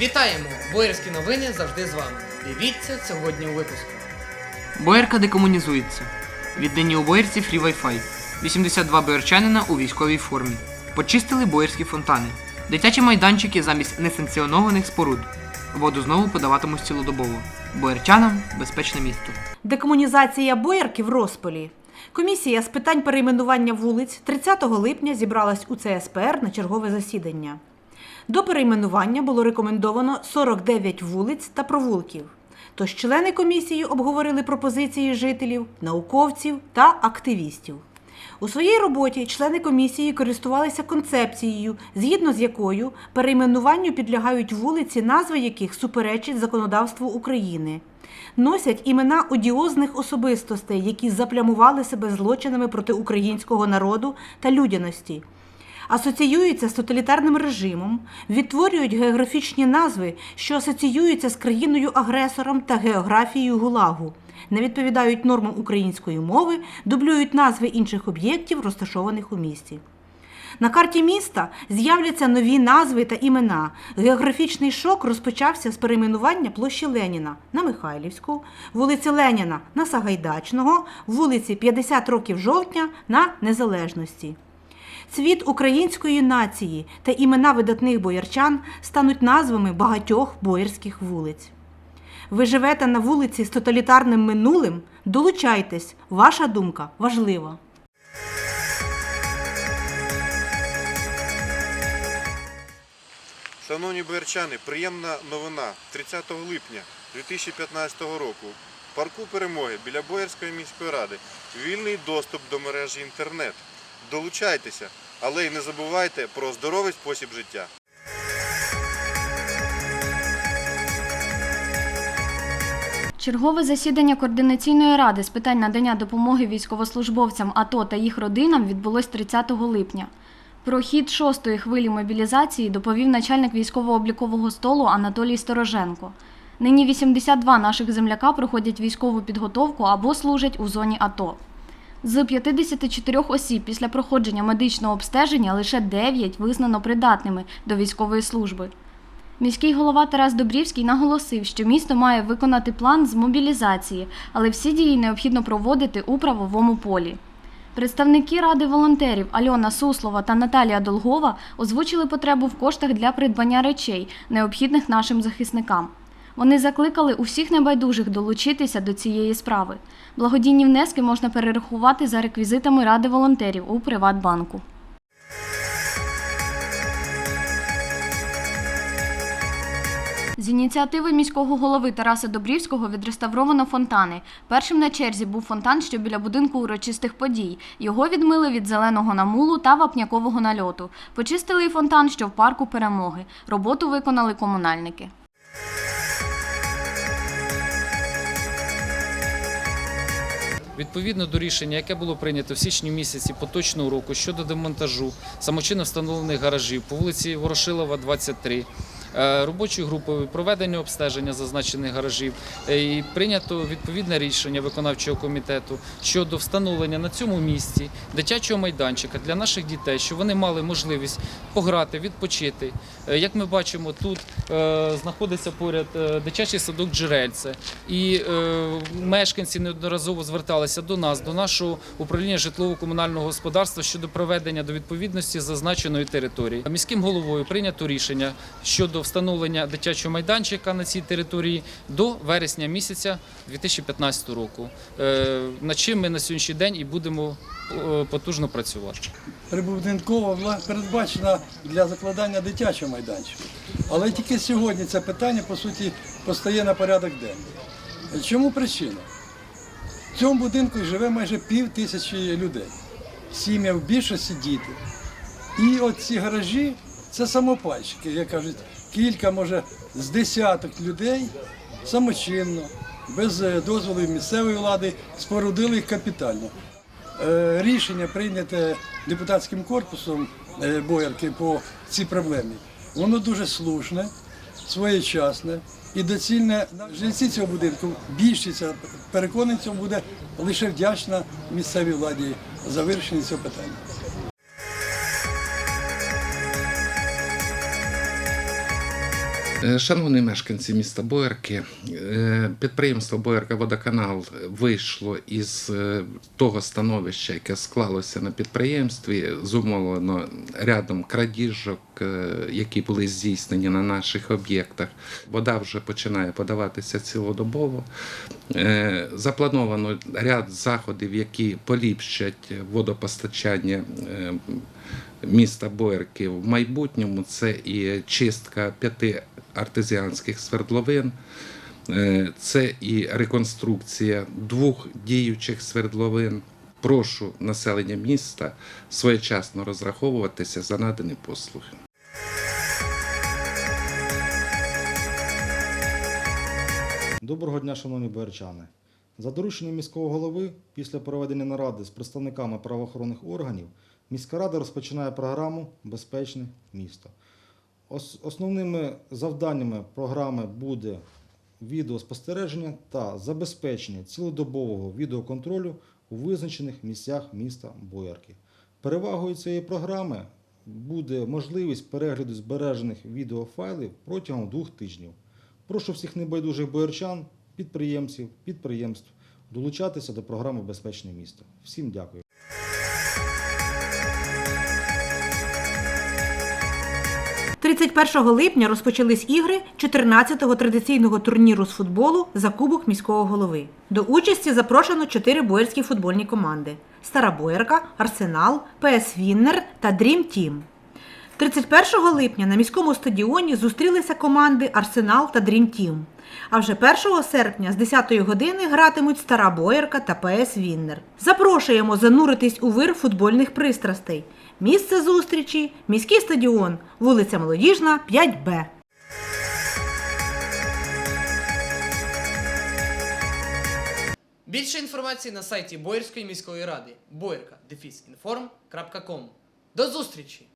Вітаємо! Боярські новини завжди з вами. Дивіться сьогодні у випуску. Боярка декомунізується. Віддані у боярці фрі Wi-Fi. 82 боярчанина у військовій формі. Почистили боярські фонтани. Дитячі майданчики замість несанкціонованих споруд. Воду знову подаватимуть цілодобово. Боярчанам безпечне місто. Декомунізація Боярки в розпалі. Комісія з питань перейменування вулиць 30 липня зібралась у ЦСПР на чергове засідання. До перейменування було рекомендовано 49 вулиць та провулків. Тож члени комісії обговорили пропозиції жителів, науковців та активістів. У своїй роботі члени комісії користувалися концепцією, згідно з якою перейменуванню підлягають вулиці, назви яких суперечать законодавству України. Носять імена одіозних особистостей, які заплямували себе злочинами проти українського народу та людяності. Асоціюються з тоталітарним режимом, відтворюють географічні назви, що асоціюються з країною-агресором та географією ГУЛАГу, не відповідають нормам української мови, дублюють назви інших об'єктів, розташованих у місті. На карті міста з'являться нові назви та імена. Географічний шок розпочався з перейменування площі Леніна на Михайлівську, вулиці Леніна на Сагайдачного, вулиці 50 років жовтня на Незалежності. Цвіт української нації та імена видатних боярчан стануть назвами багатьох боярських вулиць. Ви живете на вулиці з тоталітарним минулим? Долучайтесь, ваша думка важлива. Шановні боярчани, приємна новина. 30 липня 2015 року в парку перемоги біля Боярської міської ради вільний доступ до мережі інтернет. Долучайтеся, але й не забувайте про здоровий спосіб життя. Чергове засідання координаційної ради з питань надання допомоги військовослужбовцям АТО та їх родинам відбулось 30 липня. Про хід шостої хвилі мобілізації доповів начальник військово-облікового столу Анатолій Стороженко. Нині 82 наших земляка проходять військову підготовку або служать у зоні АТО. З 54 осіб після проходження медичного обстеження лише 9 визнано придатними до військової служби. Міський голова Тарас Добрівський наголосив, що місто має виконати план з мобілізації, але всі дії необхідно проводити у правовому полі. Представники ради волонтерів Альона Суслова та Наталія Долгова озвучили потребу в коштах для придбання речей, необхідних нашим захисникам. Вони закликали усіх небайдужих долучитися до цієї справи. Благодійні внески можна перерахувати за реквізитами ради волонтерів у Приватбанку. З ініціативи міського голови Тараса Добрівського відреставровано фонтани. Першим на черзі був фонтан, що біля будинку урочистих подій. Його відмили від зеленого намулу та вапнякового нальоту. Почистили і фонтан, що в парку перемоги. Роботу виконали комунальники. Відповідно до рішення, яке було прийнято в січні місяці поточного року щодо демонтажу самочинно встановлених гаражів по вулиці Ворошилова, 23, е, робочою групою проведення обстеження зазначених гаражів е, і прийнято відповідне рішення виконавчого комітету щодо встановлення на цьому місці дитячого майданчика для наших дітей, щоб вони мали можливість пограти, відпочити. Е, Як ми бачимо, тут е, знаходиться поряд е, дитячий садок Джерельце, і е, мешканці неодноразово зверталися до нас, до нашого управління житлово-комунального господарства щодо проведення до відповідності зазначеної території. Міським головою прийнято рішення щодо встановлення дитячого майданчика на цій території до вересня місяця 2015 року. Е, Над чим ми на сьогоднішній день і будемо е, потужно працювати. прибудинкова передбачена для закладання дитячого майданчика. Але тільки сьогодні це питання, по суті, постає на порядок денний. Чому причина? В цьому будинку живе майже пів тисячі людей. Сім'я в більшості діти. І от ці гаражі це самопальщики, як кажуть, кілька, може, з десяток людей самочинно, без е, дозволу місцевої влади, спорудили їх капітально. Е, рішення прийняте депутатським корпусом е, Боярки по цій проблемі, воно дуже слушне, своєчасне і доцільне. Жильці цього будинку, більшість переконаний, буде лише вдячна місцевій владі за вирішення цього питання. Шановні мешканці міста Боярки, е, підприємство Боярка Водоканал вийшло із е, того становища, яке склалося на підприємстві, зумовлено рядом крадіжок, е, які були здійснені на наших об'єктах. Вода вже починає подаватися цілодобово. Е, Заплановано ряд заходів, які поліпшать водопостачання е, міста Боярки в майбутньому. Це і чистка п'яти артезіанських свердловин, е, це і реконструкція двох діючих свердловин. Прошу населення міста своєчасно розраховуватися за надані послуги. Доброго дня, шановні боярчани. За дорученням міського голови, після проведення наради з представниками правоохоронних органів, міська рада розпочинає програму Безпечне місто. Ос- Основними завданнями програми буде відеоспостереження та забезпечення цілодобового відеоконтролю у визначених місцях міста Боярки. Перевагою цієї програми буде можливість перегляду збережених відеофайлів протягом двох тижнів. Прошу всіх небайдужих боярчан, підприємців, підприємств долучатися до програми Безпечне місто. Всім дякую. – 31 липня розпочались ігри 14-го традиційного турніру з футболу за Кубок міського голови. До участі запрошено чотири боярські футбольні команди: Стара Боярка, Арсенал, ПС Віннер та Дрім Тім. 31 липня на міському стадіоні зустрілися команди Арсенал та Дрім Тім. А вже 1 серпня з 10-ї години гратимуть Стара Боярка та ПС Віннер. Запрошуємо зануритись у вир футбольних пристрастей. Місце зустрічі міський стадіон, вулиця Молодіжна, 5Б. Більше інформації на сайті Боярської міської ради boярka.inform.com. До зустрічі!